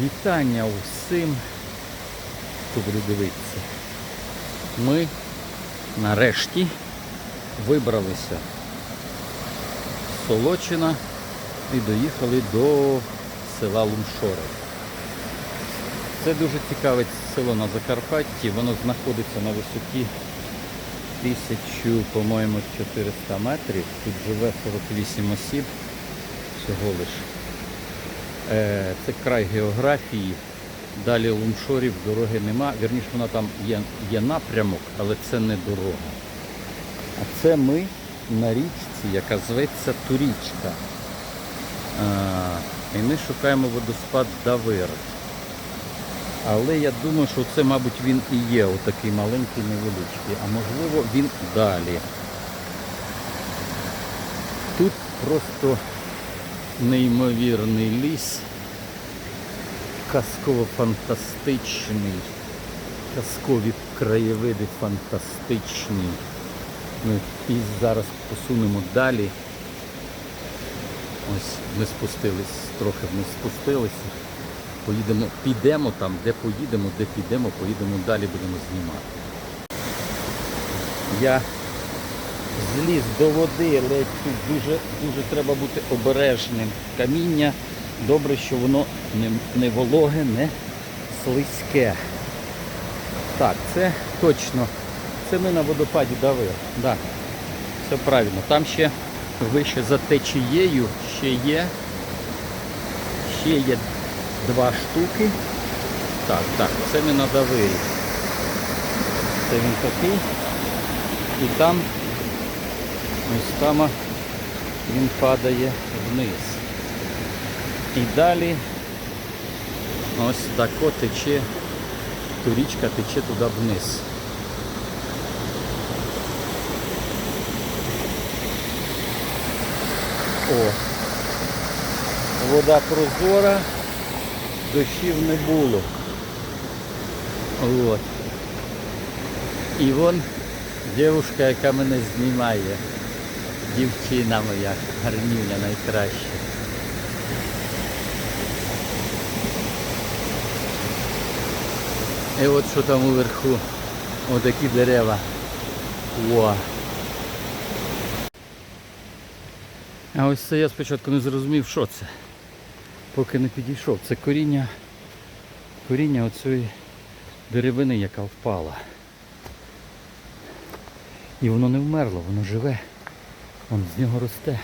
Вітання усім, хто буде дивитися. Ми нарешті вибралися з Солочина і доїхали до села Лумшори. Це дуже цікаве село на Закарпатті. Воно знаходиться на висоті 1000, по-моєму, 400 метрів. Тут живе 48 осіб всього лише. Е, Це край географії. Далі лумшорів дороги нема. Вірніше, вона там є, є напрямок, але це не дорога. А це ми на річці, яка зветься Турічка. А, і ми шукаємо водоспад Давир. Але я думаю, що це, мабуть, він і є отакий маленький, невеличкий. А можливо він далі. Тут просто неймовірний ліс, казково-фантастичний, казкові краєвиди фантастичні. Ми і зараз посунемо далі. Ось ми спустились, трохи вниз спустилися. Поїдемо, підемо там, де поїдемо, де підемо, поїдемо далі, будемо знімати. Я зліз до води, але тут дуже, дуже треба бути обережним. Каміння, добре, що воно не, не вологе, не слизьке. Так, це точно. Це ми на водопаді давили. Да, все правильно. Там ще вище за течією ще є. Ще є два штуки. Так, так, це ми на. Це він такий. І там Ось там він падає вниз. І далі ось тако тече, турічка тече туди вниз. О, вода прозора, дощів не було. От. І вон дівчинка, яка мене знімає. Дівчина моя, гарнюня найкраща. І от що там уверху. Отакі дерева. О. А ось це я спочатку не зрозумів, що це. Поки не підійшов. Це коріння, коріння оцієї деревини, яка впала. І воно не вмерло, воно живе. Вон з нього росте.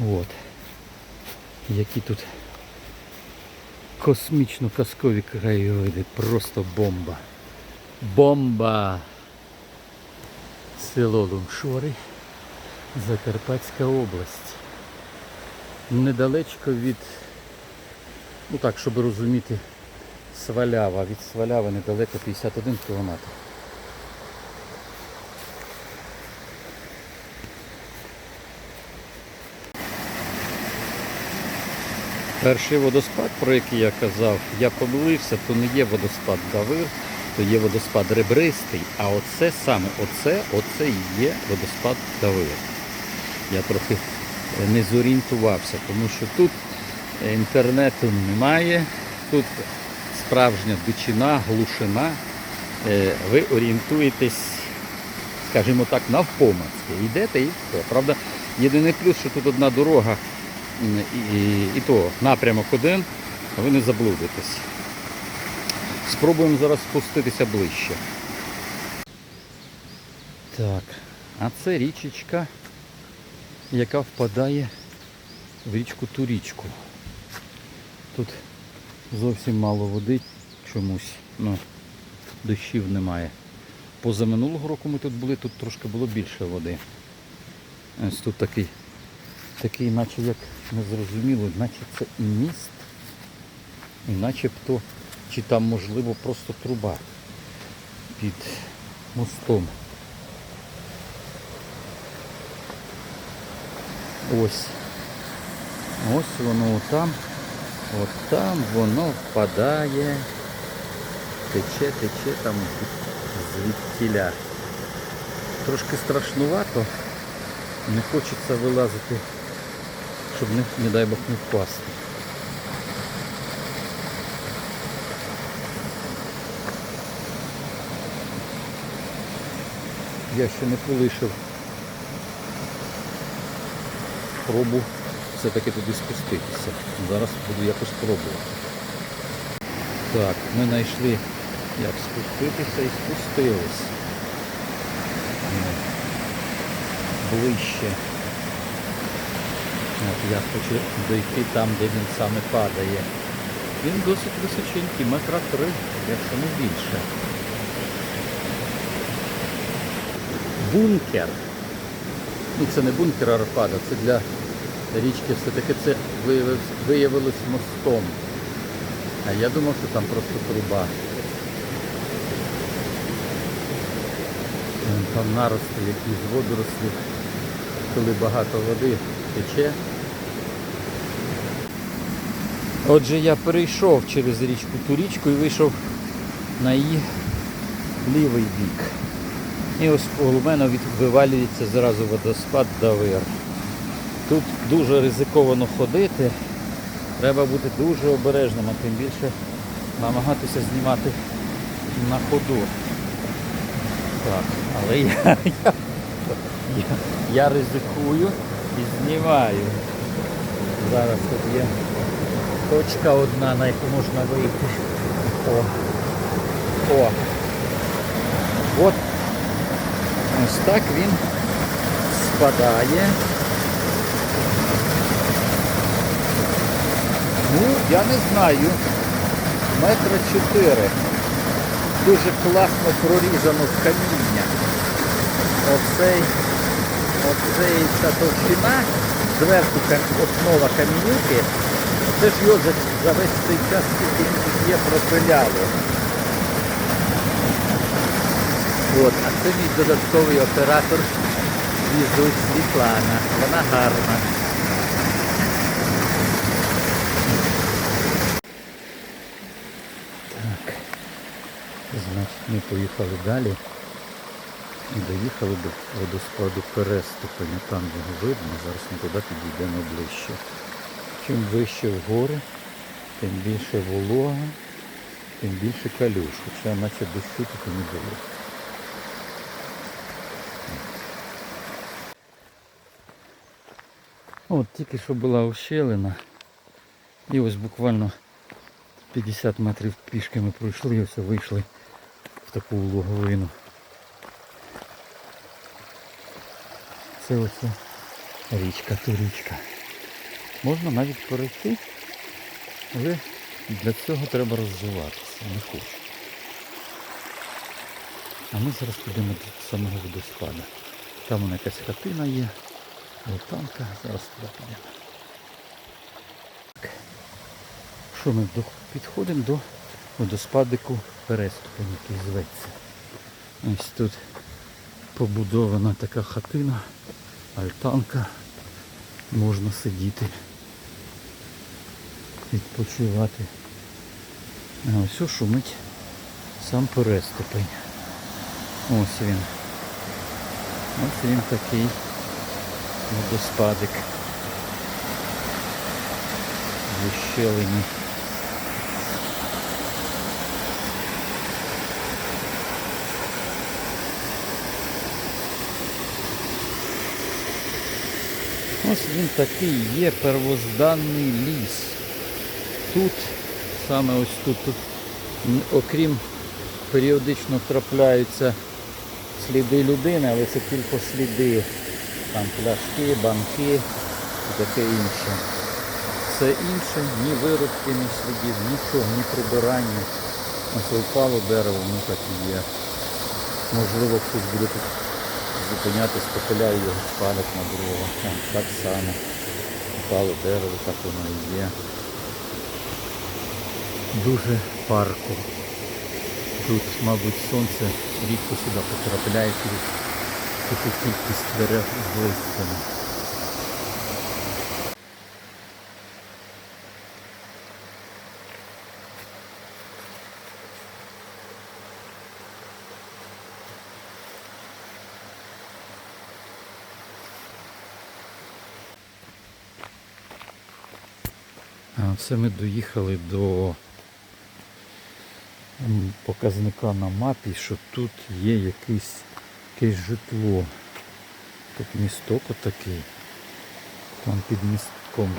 От. Які тут космічно казкові краєвиди. Просто бомба. Бомба! Село Лумшори, Закарпатська область. Недалечко від, ну так, щоб розуміти, Свалява. Від Сваляви недалеко 51 кілометр. Перший водоспад, про який я казав, я помилився, то не є водоспад Давир, то є водоспад Ребристий, а оце саме, оце, оце і є водоспад Давир. Я трохи не зорієнтувався, тому що тут інтернету немає, тут справжня дичина, глушина. Е, Ви орієнтуєтесь, скажімо так, навпомацьки. Йдете і все. Правда, єдиний плюс, що тут одна дорога і, і, то напрямок один, ви не заблудитесь. Спробуємо зараз спуститися ближче. Так, а це річечка, яка впадає в річку Турічку. Тут зовсім мало води чомусь, ну, дощів немає. Позаминулого року ми тут були, тут трошки було більше води. Ось тут такий такий, наче як незрозуміло, наче це і міст, і начебто, чи там можливо просто труба під мостом. Ось. Ось воно там. От там воно впадає. Тече, тече там звідтіля. Трошки страшнувато. Не хочеться вилазити, щоб не, не дай Бог не впасти. Я ще не полишив спробу все-таки туди спуститися. Зараз буду якось пробувати. Так, ми знайшли як спуститися і спустились. Ближче. От я хочу дойти там, де він саме падає. Він досить височенький, метра три, якщо не більше. Бункер. Ну це не бункер Арпада, це для річки все-таки це виявилось, мостом. А я думав, що там просто труба. Там нарости якісь водорослі, коли багато води тече. Отже, я перейшов через річку ту річку і вийшов на її лівий бік. І ось у мене вивалюється зразу водоспад Давир. Тут дуже ризиковано ходити. Треба бути дуже обережним, а тим більше намагатися знімати на ходу. Так, але я, я, я, я ризикую і знімаю. Зараз тут є точка одна, на яку можна вийти. О. О. От ось так він спадає. Ну, я не знаю. Метра чотири. Дуже класно прорізано в каміння. Оцей, оцей ця товщина, зверху основа камінюки, це ж його за, весь цей час, скільки є, пропиляло. От, а це мій додатковий оператор візу Світлана. Вона гарна. Так. Значить, ми поїхали далі і доїхали до водоспаду Переступеня. Там його видно, зараз ми туди підійдемо ближче. Чим вище в гори, тим більше волога, тим більше калюш. Хоча наче дощу і не було. От тільки що була ущелина. І ось буквально 50 метрів пішки ми пройшли ось вийшли в таку луговину. Це оце річка, турічка. Можна навіть перейти, але для цього треба розвиватися, не хочу. А ми зараз підемо до самого водоспада. Там вона якась хатина є, алтанка, зараз туди підемо. Що ми підходимо до водоспадику Переступень, який зветься. Ось тут побудована така хатина, альтанка. Можна сидіти, відпочивати. А ось шумить сам Переступень. Ось він. Ось він такий водоспадик. В Ось він такий є первозданний ліс. Тут, саме ось тут, тут окрім періодично трапляються сліди людини, але це тільки сліди. Там пляшки, банки і таке інше. Все інше, ні вирубки, ні слідів, нічого, ні прибирання. Ось упало дерево, ну так і є. Можливо, хтось буде тут зупинятись, попиляє його спалять на дрова. Так само. Упало дерево, так воно і є. Дуже парко. Тут, мабуть, сонце рідко сюди потрапляє через таку кількість дерев з листями. Це ми доїхали до показника на мапі, що тут є якийсь, якесь житло. Тут місток отакий. Там під містком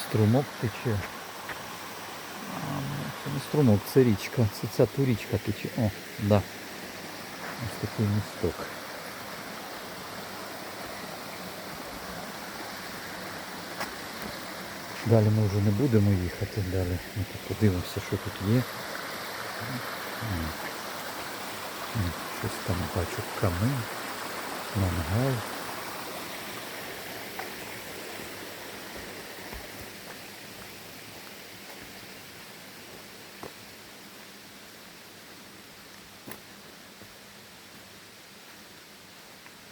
струмок тече. Ну, Це не струмок, це річка. Це ця ту річка тече. О, да. Ось такий місток. Далі ми вже не будемо їхати, далі ми тут подивимося, що тут є. Щось там бачу камин, мангал.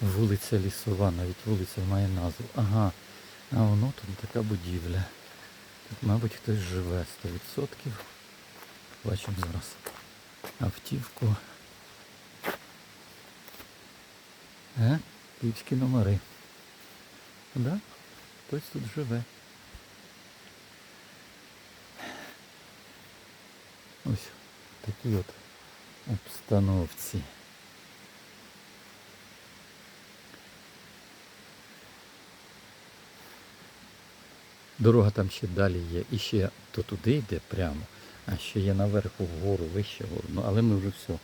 Вулиця Лісова, навіть вулиця має назву. Ага, а воно тут така будівля. Тут, мабуть, хтось живе 100%. Бачимо зараз автівку. Е? Київські номери. Да? Хтось тут живе. Ось в такій от обстановці. Дорога там ще далі є. І ще то туди йде прямо, а ще є наверху вгору, вище вгору. Ну, але ми вже все.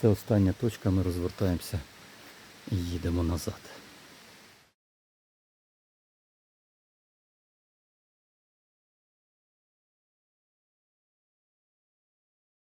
Це остання точка, ми розвертаємося і їдемо назад.